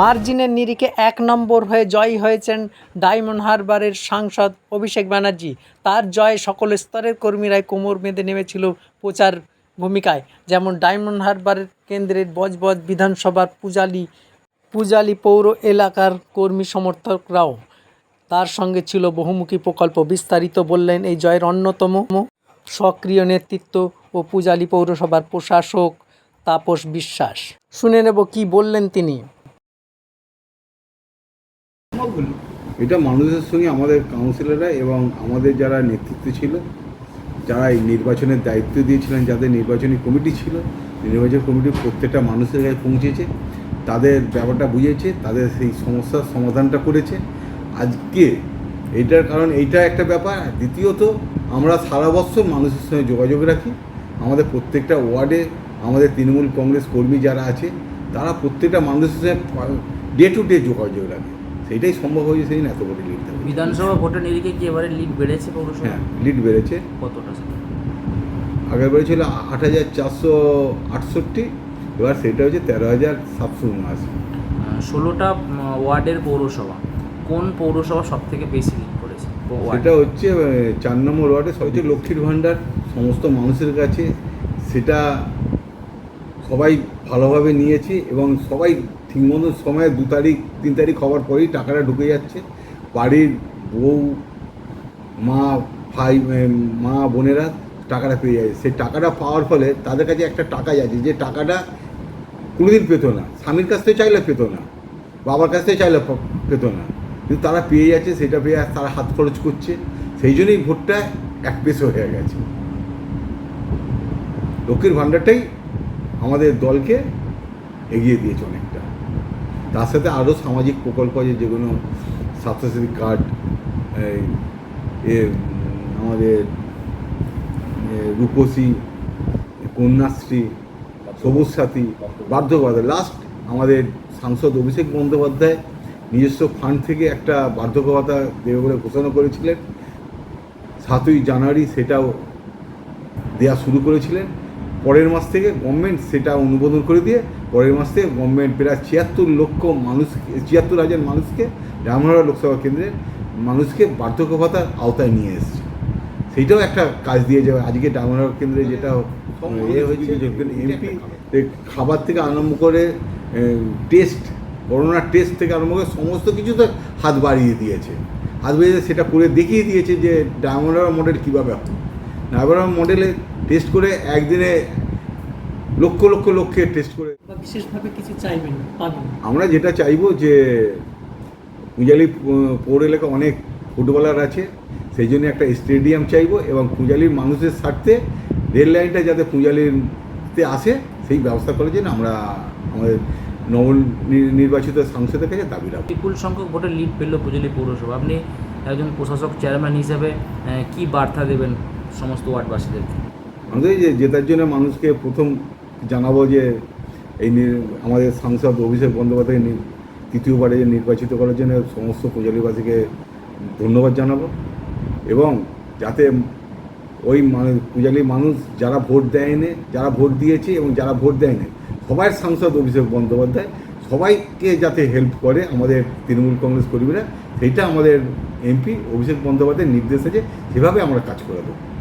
মার্জিনের নিরিখে এক নম্বর হয়ে জয়ী হয়েছেন ডায়মন্ড হারবারের সাংসদ অভিষেক ব্যানার্জি। তার জয়ে সকল স্তরের কর্মীরাই কোমর বেঁধে নেমেছিল প্রচার ভূমিকায়, যেমন ডায়মন্ড হারবারের কেন্দ্রের বজবজ বিধানসভার পূজালি পূজালি পৌর এলাকার কর্মী সমর্থকরাও। তার সঙ্গে ছিল বহুমুখী প্রকল্প, বিস্তারিত বললেন, এই জয়ের অন্যতম সক্রিয় নেতৃত্ব ও পূজালি পৌরসভার প্রশাসক তাপস বিশ্বাস। শুনে নেব কি বললেন তিনি। এটা মানুষের সঙ্গে আমাদের কাউন্সিলররা এবং আমাদের যারা নেতৃত্ব ছিল, যারা এই নির্বাচনের দায়িত্ব দিয়েছিলেন, যাদের নির্বাচনী কমিটি ছিল নির্বাচন কমিটি প্রত্যেকটা মানুষের কাছে পৌঁছেছে, তাদের ব্যাপারটা বুঝেছে, তাদের সেই সমস্যার সমাধানটা করেছে। আজকে এইটার কারণ এইটা একটা ব্যাপার। দ্বিতীয়ত, আমরা সারা বছর মানুষের সঙ্গে যোগাযোগ রাখি। আমাদের প্রত্যেকটা ওয়ার্ডে আমাদের তৃণমূল কংগ্রেস কর্মী যারা আছে, তারা প্রত্যেকটা মানুষের সঙ্গে ডে টু ডে যোগাযোগ রাখে। সেইটাই সম্ভব হয়েছে সেই এত বড় লিড দেবে বিধানসভা ভোটের নিরিখে কি এবারে লিড বেড়েছে পৌরসভা? হ্যাঁ লিড বেড়েছে। কতটা? সেটা? আগের বারে ছিল আট হাজার চারশো আটষট্টি এবার সেটা হচ্ছে তেরো হাজার সাতশো উনআশি। ষোলোটা ওয়ার্ডের পৌরসভা কোন পৌরসভা সব থেকে বেশি লিড করেছে? সেটা হচ্ছে চার নম্বর ওয়ার্ডে সব হচ্ছে লক্ষ্মীর ভাণ্ডার সমস্ত মানুষের কাছে সেটা সবাই ভালোভাবে নিয়েছে এবং সবাই ঠিক মতো সময়ে দু তারিখ, তিন তারিখ হওয়ার পরেই টাকাটা ঢুকে যাচ্ছে। বাড়ির বউ, মা, ভাই মা, বোনেরা টাকাটা পেয়ে যাচ্ছে সেই টাকাটা পাওয়ার ফলে তাদের কাছে একটা টাকা যাচ্ছে। যে টাকাটা কোনোদিন পেতো না। স্বামীর কাছ থেকে চাইলে পেতো না। বাবার কাছ থেকে চাইলে পেতো না। কিন্তু তারা পেয়ে যাচ্ছে, সেটা পেয়ে তারা হাত খরচ করছে। সেই জন্যই ভোটটা এক পেশে হয়ে গেছে। লক্ষ্মীর ভাণ্ডারটাই আমাদের দলকে এগিয়ে দিয়েছে অনেকটা তার সাথে আরও সামাজিক প্রকল্প আছে যেগুলো স্বাস্থ্যসাথী কার্ড আমাদের রূপসী, কন্যাশ্রী সবুজ সাথী বার্ধক্যভাতা লাস্ট আমাদের সাংসদ অভিষেক বন্দ্যোপাধ্যায় নিজস্ব ফান্ড থেকে একটা বার্ধক্যভাতা দেবে বলে ঘোষণা করেছিলেন। সাতই জানুয়ারি সেটাও দেওয়া শুরু করেছিলেন। পরের মাস থেকে গভর্নমেন্ট সেটা অনুমোদন করে দিয়ে পরের মাস থেকে গভর্নমেন্ট প্রায় ছিয়াত্তর লক্ষ মানুষ ছিয়াত্তর হাজার মানুষকে রামনগর লোকসভা কেন্দ্রের মানুষকে বার্ধক্য ভাতার আওতায় নিয়ে এসেছে। সেইটাও একটা কাজ দিয়ে যাবে। আজকে ডায়মন্ডনগর কেন্দ্রে যেটা ইয়ে হয়েছে এমপি খাবার। থেকে আরম্ভ করে টেস্ট করোনার টেস্ট থেকে আরম্ভ করে সমস্ত কিছু তো হাত বাড়িয়ে দিয়েছে। হাত বাড়িয়ে সেটা করে দেখিয়ে দিয়েছে যে ডায়মন্ডনগর মডেল কীভাবে হয় ডায়মন্ডনগর মডেলে টেস্ট করে একদিনে লক্ষ লক্ষ লক্ষের টেস্ট করে। বিশেষভাবে কিছু চাইবেন পাবেন? আমরা যেটা চাইব যে পূজালি পৌর এলাকা অনেক ফুটবলার আছে সেই জন্য একটা স্টেডিয়াম চাইব এবং পূজালির মানুষের স্বার্থে রেল লাইনটা যাতে পূজালিতে আসে সেই ব্যবস্থা করার জন্য আমরা আমাদের নব নির্বাচিত সাংসদের কাছে দাবি রাখব। বিপুল সংখ্যক ভোটের লিড পেল পুজলি পৌরসভা। আপনি একজন প্রশাসক চেয়ারম্যান হিসেবে কি বার্তা দেবেন সমস্ত ওয়ার্ডবাসীদেরকে? আমাদের যে জেতার জন্য মানুষকে প্রথম জানাব যে এই আমাদের সাংসদ অভিষেক বন্দ্যোপাধ্যায় তৃতীয়বারে নির্বাচিত করার জন্য সমস্ত পূজারীবাসীকে ধন্যবাদ জানাব। এবং যাতে ওই মানুষ পূজারী মানুষ যারা ভোট দেয়নি, যারা ভোট দিয়েছে এবং যারা ভোট দেয়নি, সবাই সাংসদ অভিষেক বন্দ্যোপাধ্যায়, সবাইকে যাতে হেল্প করে আমাদের তৃণমূল কংগ্রেস কর্মীরা, সেইটা আমাদের এমপি অভিষেক বন্দ্যোপাধ্যায়ের নির্দেশ আছে সেভাবে আমরা কাজ করে দেবো।